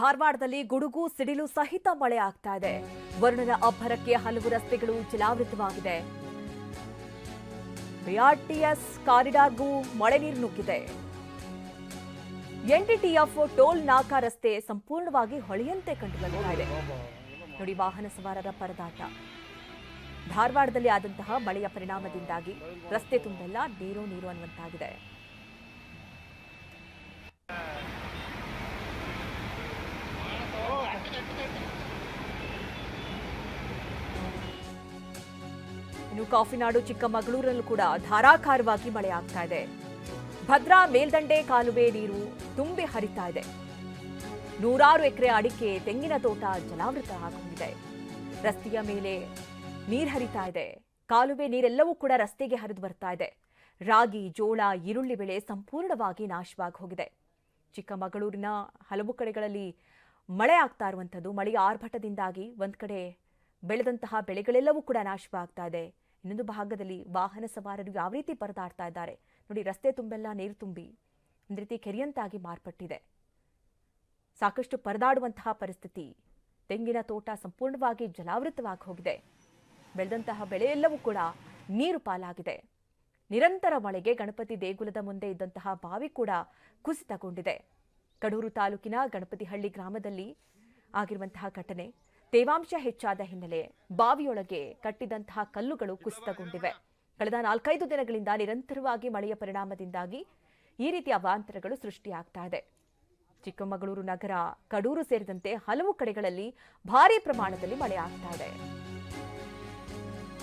ಧಾರವಾಡದಲ್ಲಿ ಗುಡುಗು, ಸಿಡಿಲು ಸಹಿತ ಮಳೆ ಆಗ್ತಾ ಇದೆ. ವರುಣನ ಅಬ್ಬರಕ್ಕೆ ಹಲವು ರಸ್ತೆಗಳು ಜಲಾವೃತವಾಗಿದೆ. ಬಿಆರ್ಟಿಎಸ್ ಕಾರಿಡಾರ್ಗೂ ಮಳೆ ನೀರು ನುಗ್ಗಿದೆ. ಎನ್ಡಿಟಿಎಫ್ ಟೋಲ್ ನಾಕಾ ರಸ್ತೆ ಸಂಪೂರ್ಣವಾಗಿ ಹೊಳೆಯಂತೆ ಕಂಡುಬರುತ್ತಾ ಇದೆ. ನೋಡಿ, ವಾಹನ ಸವಾರರ ಪರದಾಟ. ಧಾರವಾಡದಲ್ಲಿ ಆದಂತಹ ಮಳೆಯ ಪರಿಣಾಮದಿಂದಾಗಿ ರಸ್ತೆ ತುಂಬೆಲ್ಲ, ನೀರು ನೀರು ಅನ್ನುವಂತಾಗಿದೆ. ಇನ್ನು ಕಾಫಿನಾಡು ಚಿಕ್ಕಮಗಳೂರಲ್ಲೂ ಕೂಡ ಧಾರಾಕಾರವಾಗಿ ಮಳೆ ಆಗ್ತಾ ಇದೆ. ಭದ್ರಾ ಮೇಲ್ದಂಡೆ ಕಾಲುವೆ ನೀರು ತುಂಬಿ ಹರಿತಾ ಇದೆ. ನೂರಾರು ಎಕರೆ ಅಡಿಕೆ, ತೆಂಗಿನ ತೋಟ ಜಲಾವೃತ ಆಗೊಂಡಿದೆ ರಸ್ತೆಯ ಮೇಲೆ ನೀರು ಹರಿತಾ ಇದೆ. ಕಾಲುವೆ ನೀರೆಲ್ಲವೂ ಕೂಡ ರಸ್ತೆಗೆ ಹರಿದು ಬರ್ತಾ ಇದೆ. ರಾಗಿ, ಜೋಳ, ಈರುಳ್ಳಿ ಬೆಳೆ ಸಂಪೂರ್ಣವಾಗಿ ನಾಶವಾಗಿ ಹೋಗಿದೆ. ಚಿಕ್ಕಮಗಳೂರಿನ ಹಲವು ಕಡೆಗಳಲ್ಲಿ ಮಳೆ ಆಗ್ತಾ ಇರುವಂಥದ್ದು, ಮಳೆಯ ಆರ್ಭಟದಿಂದಾಗಿ ಒಂದು ಕಡೆ ಬೆಳೆದಂತಹ ಬೆಳೆಗಳೆಲ್ಲವೂ ಕೂಡ ನಾಶವಾಗ್ತಾ ಇದೆ. ಇನ್ನೊಂದು ಭಾಗದಲ್ಲಿ ವಾಹನ ಸವಾರರು ಯಾವ ರೀತಿ ಪರದಾಡ್ತಾ ಇದ್ದಾರೆ? ನೋಡಿ, ರಸ್ತೆ ತುಂಬೆಲ್ಲ ನೀರು ತುಂಬಿ ಒಂದು ರೀತಿ ಕೆರೆಯಂತಾಗಿ ಮಾರ್ಪಟ್ಟಿದೆ. ಸಾಕಷ್ಟು ಪರದಾಡುವಂತಹ ಪರಿಸ್ಥಿತಿ. ತೆಂಗಿನ ತೋಟ ಸಂಪೂರ್ಣವಾಗಿ ಜಲಾವೃತವಾಗಿ ಹೋಗಿದೆ. ಬೆಳೆದಂತಹ ಬೆಳೆಯೆಲ್ಲವೂ ಕೂಡ ನೀರು ಪಾಲಾಗಿದೆ. ನಿರಂತರ ಮಳೆಗೆ ಗಣಪತಿ ದೇಗುಲದ ಮುಂದೆ ಇದ್ದಂತಹ ಬಾವಿ ಕೂಡ ಕುಸಿತಗೊಂಡಿದೆ. ಕಡೂರು ತಾಲೂಕಿನ ಗಣಪತಿಹಳ್ಳಿ ಗ್ರಾಮದಲ್ಲಿ ಆಗಿರುವಂತಹ ಘಟನೆ. ತೇವಾಂಶ ಹೆಚ್ಚಾದ ಹಿನ್ನೆಲೆ ಬಾವಿಯೊಳಗೆ ಕಟ್ಟಿದಂತಹ ಕಲ್ಲುಗಳು ಕುಸಿತಗೊಂಡಿವೆ. ಕಳೆದ ನಾಲ್ಕೈದು ದಿನಗಳಿಂದ ನಿರಂತರವಾಗಿ ಮಳೆಯ ಪರಿಣಾಮದಿಂದಾಗಿ ಈ ರೀತಿಯ ಅವಾಂತರಗಳು ಸೃಷ್ಟಿಯಾಗ್ತಾ ಇದೆ. ಚಿಕ್ಕಮಗಳೂರು ನಗರ, ಕಡೂರು ಸೇರಿದಂತೆ ಹಲವು ಕಡೆಗಳಲ್ಲಿ ಭಾರೀ ಪ್ರಮಾಣದಲ್ಲಿ ಮಳೆ ಆಗ್ತಾ ಇದೆ.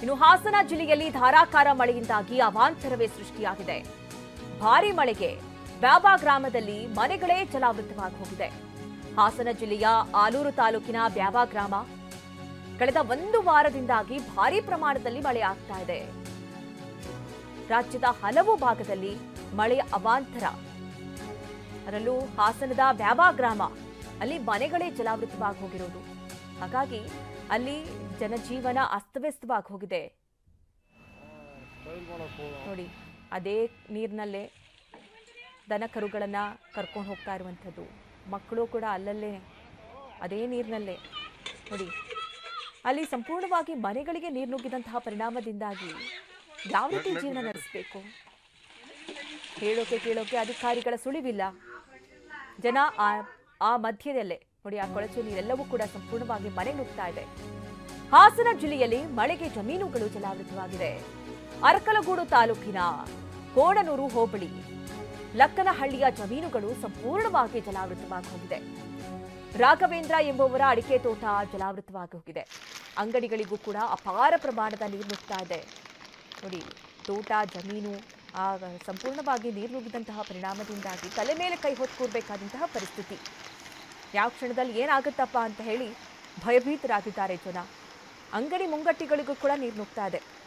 ಇನ್ನು ಹಾಸನ ಜಿಲ್ಲೆಯಲ್ಲಿ ಧಾರಾಕಾರ ಮಳೆಯಿಂದಾಗಿ ಅವಾಂತರವೇ ಸೃಷ್ಟಿಯಾಗಿದೆ. ಭಾರೀ ಮಳೆಗೆ ಬ್ಯಾಬಾ ಗ್ರಾಮದಲ್ಲಿ ಮನೆಗಳೇ ಜಲಾವೃತವಾಗಿ ಹೋಗಿದೆ. ಹಾಸನ ಜಿಲ್ಲೆಯ ಆಲೂರು ತಾಲೂಕಿನ ಬ್ಯಾವ ಗ್ರಾಮ. ಕಳೆದ ಒಂದು ವಾರದಿಂದಾಗಿ ಭಾರೀ ಪ್ರಮಾಣದಲ್ಲಿ ಮಳೆ ಆಗ್ತಾ ಇದೆ. ರಾಜ್ಯದ ಹಲವು ಭಾಗದಲ್ಲಿ ಮಳೆಯ ಅವಾಂತರ. ಅದರಲ್ಲೂ ಹಾಸನದ ಬ್ಯಾವ ಗ್ರಾಮ, ಅಲ್ಲಿ ಮನೆಗಳೇ ಜಲಾವೃತವಾಗಿ ಹೋಗಿರೋದು. ಹಾಗಾಗಿ ಅಲ್ಲಿ ಜನಜೀವನ ಅಸ್ತವ್ಯಸ್ತವಾಗಿ ಹೋಗಿದೆ. ನೋಡಿ, ಅದೇ ನೀರಿನಲ್ಲೇ ದನ ಕರುಗಳನ್ನ ಕರ್ಕೊಂಡು ಹೋಗ್ತಾ ಇರುವಂಥದ್ದು. ಮಕ್ಕಳು ಕೂಡ ಅಲ್ಲಲ್ಲೇ ಅದೇ ನೀರಿನಲ್ಲೇ. ನೋಡಿ ಅಲ್ಲಿ ಸಂಪೂರ್ಣವಾಗಿ ಮನೆಗಳಿಗೆ ನೀರು ನುಗ್ಗಿದಂತಹ ಪರಿಣಾಮದಿಂದಾಗಿ ಯಾವ ರೀತಿ ಜೀವನ ನಡೆಸಬೇಕು? ಹೇಳೋಕೆ ಕೇಳೋಕೆ ಅಧಿಕಾರಿಗಳ ಸುಳಿವಿಲ್ಲ. ಜನ ಆ ಆ ಮಧ್ಯದಲ್ಲೇ. ನೋಡಿ ಆ ಕೊಳಚೆ ನೀರೆಲ್ಲವೂ ಕೂಡ ಸಂಪೂರ್ಣವಾಗಿ ಮನೆ ನುಗ್ತಾ ಇದೆ. ಹಾಸನ ಜಿಲ್ಲೆಯಲ್ಲಿ ಮಳೆಗೆ ಜಮೀನುಗಳು ಜಲಾವೃತವಾಗಿದೆ. ಅರಕಲಗೂಡು ತಾಲೂಕಿನ ಕೋಡನೂರು ಹೋಬಳಿ ಲಕ್ಕನಹಳ್ಳಿಯ ಜಮೀನುಗಳು ಸಂಪೂರ್ಣವಾಗಿ ಜಲಾವೃತವಾಗಿ ಹೋಗಿದೆ ರಾಘವೇಂದ್ರ ಎಂಬುವರ ಅಡಿಕೆ ತೋಟ ಜಲಾವೃತವಾಗಿ ಹೋಗಿದೆ. ಅಂಗಡಿಗಳಿಗೂ ಕೂಡ ಅಪಾರ ಪ್ರಮಾಣದ ನೀರು ನುಗ್ತಾ ಇದೆ. ನೋಡಿ, ತೋಟ, ಜಮೀನು, ಆ, ಸಂಪೂರ್ಣವಾಗಿ ನೀರು ನುಗ್ಗಿದಂತಹ ಪರಿಣಾಮದಿಂದಾಗಿ ತಲೆ ಮೇಲೆ ಕೈ ಹೊತ್ತು ಕೂರಬೇಕಾದಂತಹ ಪರಿಸ್ಥಿತಿ. ಯಾವ ಕ್ಷಣದಲ್ಲಿ ಏನಾಗುತ್ತಪ್ಪ ಅಂತ ಹೇಳಿ ಭಯಭೀತರಾಗಿದ್ದಾರೆ ಜನ. ಅಂಗಡಿ ಮುಂಗಟ್ಟಿಗಳಿಗೂ ಕೂಡ ನೀರು ನುಗ್ತಾ ಇದೆ.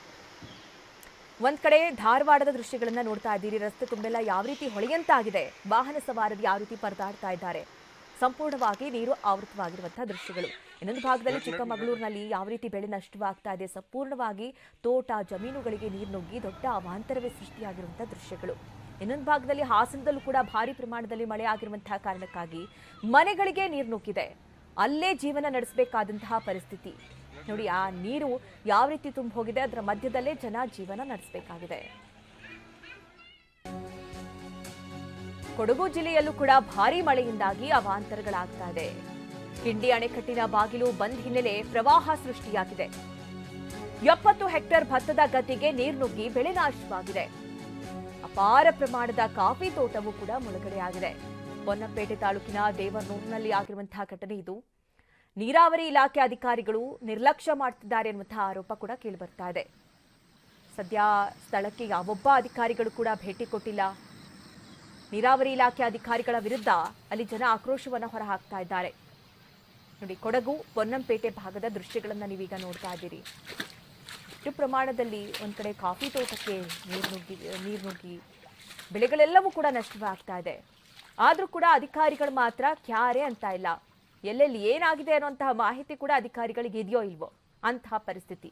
ಒಂದ್ ಕಡೆ ಧಾರವಾಡದ ದೃಶ್ಯಗಳನ್ನ ನೋಡ್ತಾ ಇದ್ದೀರಿ. ರಸ್ತೆ ತುಂಬೆಲ್ಲ ಯಾವ ರೀತಿ ಹೊಳೆಯಂತಾಗಿದೆ? ವಾಹನ ಸವಾರರು ಯಾವ ರೀತಿ ಪರದಾಡ್ತಾ ಇದ್ದಾರೆ? ಸಂಪೂರ್ಣವಾಗಿ ನೀರು ಆವೃತವಾಗಿರುವಂತಹ ದೃಶ್ಯಗಳು. ಇನ್ನೊಂದು ಭಾಗದಲ್ಲಿ ಚಿಕ್ಕಮಗಳೂರಿನಲ್ಲಿ ಯಾವ ರೀತಿ ಬೆಳೆ ನಷ್ಟವಾಗ್ತಾ ಇದೆ? ಸಂಪೂರ್ಣವಾಗಿ ತೋಟ ಜಮೀನುಗಳಿಗೆ ನೀರು ನುಗ್ಗಿ ದೊಡ್ಡ ಅವಾಂತರವೇ ಸೃಷ್ಟಿಯಾಗಿರುವಂತಹ ದೃಶ್ಯಗಳು. ಇನ್ನೊಂದು ಭಾಗದಲ್ಲಿ ಹಾಸನದಲ್ಲೂ ಕೂಡ ಭಾರಿ ಪ್ರಮಾಣದಲ್ಲಿ ಮಳೆ ಆಗಿರುವಂತಹ ಕಾರಣಕ್ಕಾಗಿ ಮನೆಗಳಿಗೆ ನೀರು ನುಗ್ಗಿದೆ. ಅಲ್ಲೇ ಜೀವನ ನಡೆಸಬೇಕಾದಂತಹ ಪರಿಸ್ಥಿತಿ. ನೋಡಿ, ಆ ನೀರು ಯಾವ ರೀತಿ ತುಂಬ ಹೋಗಿದೆ, ಅದರ ಮಧ್ಯದಲ್ಲೇ ಜನ ಜೀವನ ನಡೆಸಬೇಕಾಗಿದೆ. ಕೊಡಗು ಜಿಲ್ಲೆಯಲ್ಲೂ ಕೂಡ ಭಾರೀ ಮಳೆಯಿಂದಾಗಿ ಅವಾಂತರಗಳಾಗ್ತಾ ಇದೆ. ಕಿಂಡಿ ಅಣೆಕಟ್ಟಿನ ಬಾಗಿಲು ಬಂದ್ ಹಿನ್ನೆಲೆ ಪ್ರವಾಹ ಸೃಷ್ಟಿಯಾಗಿದೆ. ಎಪ್ಪತ್ತು ಹೆಕ್ಟೇರ್ ಭತ್ತದ ಗದ್ದೆಗೆ ನೀರು ನುಗ್ಗಿ ಬೆಳೆ ನಾಶವಾಗಿದೆ. ಅಪಾರ ಪ್ರಮಾಣದ ಕಾಫಿ ತೋಟವೂ ಕೂಡ ಮುಳುಗಡೆಯಾಗಿದೆ. ಪೊನ್ನಂಪೇಟೆ ತಾಲೂಕಿನ ದೇವನೂರಿನಲ್ಲಿ ಆಗಿರುವಂತಹ ಘಟನೆ ಇದು. ನೀರಾವರಿ ಇಲಾಖೆ ಅಧಿಕಾರಿಗಳು ನಿರ್ಲಕ್ಷ್ಯ ಮಾಡ್ತಿದ್ದಾರೆ ಎನ್ನುವಂತಹ ಆರೋಪ ಕೂಡ ಕೇಳಿಬರ್ತಾ ಇದೆ. ಸದ್ಯ ಸ್ಥಳಕ್ಕೆ ಯಾವೊಬ್ಬ ಅಧಿಕಾರಿಗಳು ಕೂಡ ಭೇಟಿ ಕೊಟ್ಟಿಲ್ಲ. ನೀರಾವರಿ ಇಲಾಖೆ ಅಧಿಕಾರಿಗಳ ವಿರುದ್ಧ ಅಲ್ಲಿ ಜನ ಆಕ್ರೋಶವನ್ನು ಹೊರಹಾಕ್ತಾ ಇದ್ದಾರೆ. ನೋಡಿ, ಕೊಡಗು ಪೊನ್ನಂಪೇಟೆ ಭಾಗದ ದೃಶ್ಯಗಳನ್ನು ನೀವೀಗ ನೋಡ್ತಾ ಇದ್ದೀರಿ. ಇಷ್ಟು ಪ್ರಮಾಣದಲ್ಲಿ ಒಂದು ಕಡೆ ಕಾಫಿ ತೋಟಕ್ಕೆ ನೀರು ನುಗ್ಗಿ ನೀರು ನುಗ್ಗಿ, ಬೆಳೆಗಳೆಲ್ಲವೂ ಕೂಡ ನಷ್ಟವಾಗ್ತಾ ಇದೆ. ಆದ್ರೂ ಕೂಡ ಅಧಿಕಾರಿಗಳು ಮಾತ್ರ ಕ್ಯಾರೆ ಅಂತ ಇಲ್ಲ. ಎಲ್ಲೆಲ್ಲಿ ಏನಾಗಿದೆ ಅನ್ನುವಂತಹ ಮಾಹಿತಿ ಕೂಡ ಅಧಿಕಾರಿಗಳಿಗೆ ಇದೆಯೋ ಇಲ್ವೋ ಅಂತಹ ಪರಿಸ್ಥಿತಿ.